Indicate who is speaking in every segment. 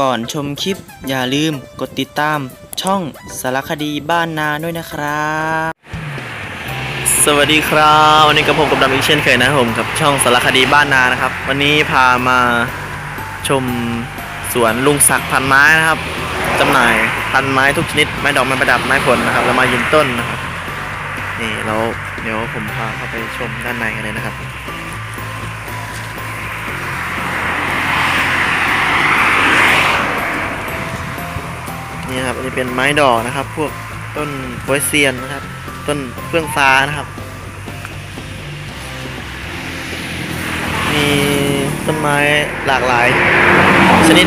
Speaker 1: ก่อนชมคลิป อย่าลืมกดติดตามช่องสารคดีบ้านนาด้วยนะครับ สวัสดีครับวันนี้กับผมกับดำอีกเช่นเคยนะครับผมกับช่องสารคดีบ้านนานะครับ วันนี้พามาชมสวนลุงศักดิ์พันไม้นะครับจำหน่ายพันไม้ทุกชนิดไม้ดอกไม้ประดับไม้ผลนะครับแล้วมายืนต้นนะครับนี่เราเดี๋ยวผมพาเข้าไปชมด้านในกันเลยนะครับ นี่นะเป็นไม้ดอกนะครับ พวกต้นโพเซียนนะครับ ต้นเฟื่องฟ้านะครับ มีต้นไม้หลากหลาย ชนิด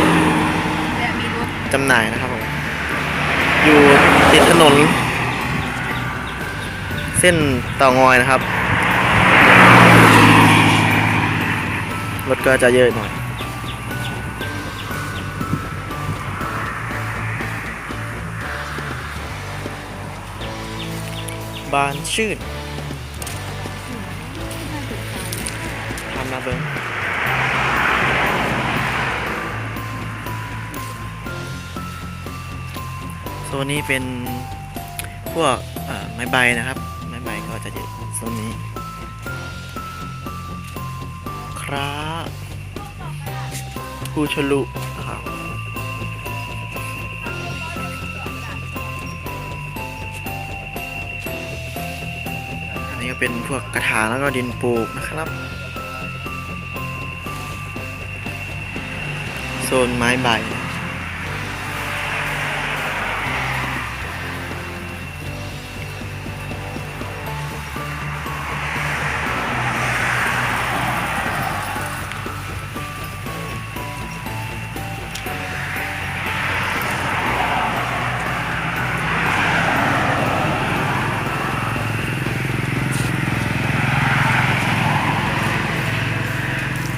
Speaker 1: จำหน่ายนะครับผมอยู่ติดถนน เส้นเต่างอยนะครับรถก็จะเยอะหน่อย บานชื่นทำมาเบิ้งโซนนี้เป็นพวกไม้ใบนะครับ ไม้ใบก็จะเยอะโซนนี้ ครับผู้ชลุ ก็เป็นพวกกระถางแล้วก็ดินปลูกนะครับ โซนไม้ใบ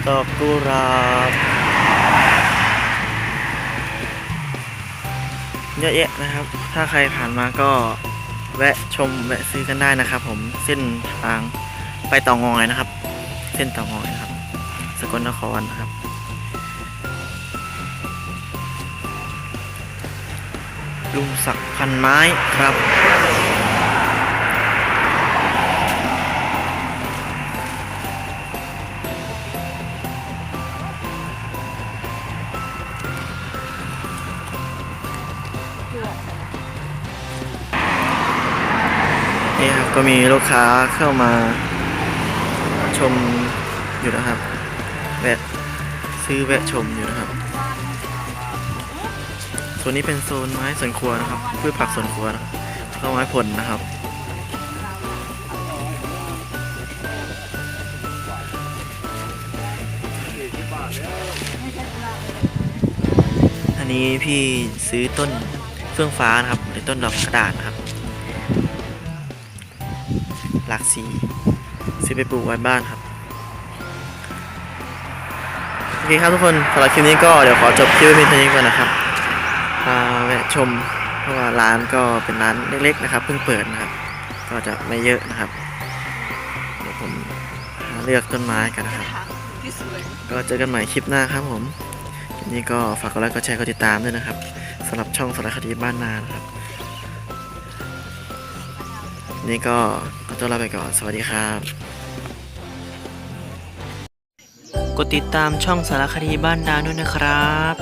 Speaker 1: ดอกกุหลาบเยอะแยะนะครับ ถ้าใครผ่านมาก็แวะชมแวะซื้อกันได้นะครับ ผมเส้นทางไปต่องอยนะครับ เส้นต่องอยนะครับ สกลนครนะครับลุงศักพันไม้ครับ นี่ครับก็มีลูกค้าเข้ามาชมอยู่นะครับ แวะซื้อแวะชมอยู่นะครับส่วนนี้เป็นโซนไม้สวนครัวนะครับพืชผักสวนครัวนะครับแล้วก็ไม้ผลนะครับอันนี้พี่ซื้อต้นเฟื่องฟ้านะครับหรือต้นดอกกระดาษนะครับ หลากสีซื้อไปปลูกไว้บ้านครับโอเคครับทุกคนสำหรับคลิปนี้ก็เดี๋ยวขอจบคลิปเพียงเท่านี้ก่อนนะครับพาแวะชมเพราะว่าร้านก็เป็นร้านเล็กๆนะครับเพิ่งเปิดนะครับ ก็จะไม่เยอะนะครับ เดี๋ยวผมหาเลือกต้นไม้กันนะครับ ก็เจอกันใหม่คลิปหน้าครับผม นี้ก็ฝากกดไลค์กดแชร์กดติดตามด้วยนะครับสำหรับช่องสารคดีบ้านนานะครับ นี่ก็ขอตัวลาไปก่อน สวัสดีครับ กดติดตามช่องสารคดีบ้านนาด้วยนะครับ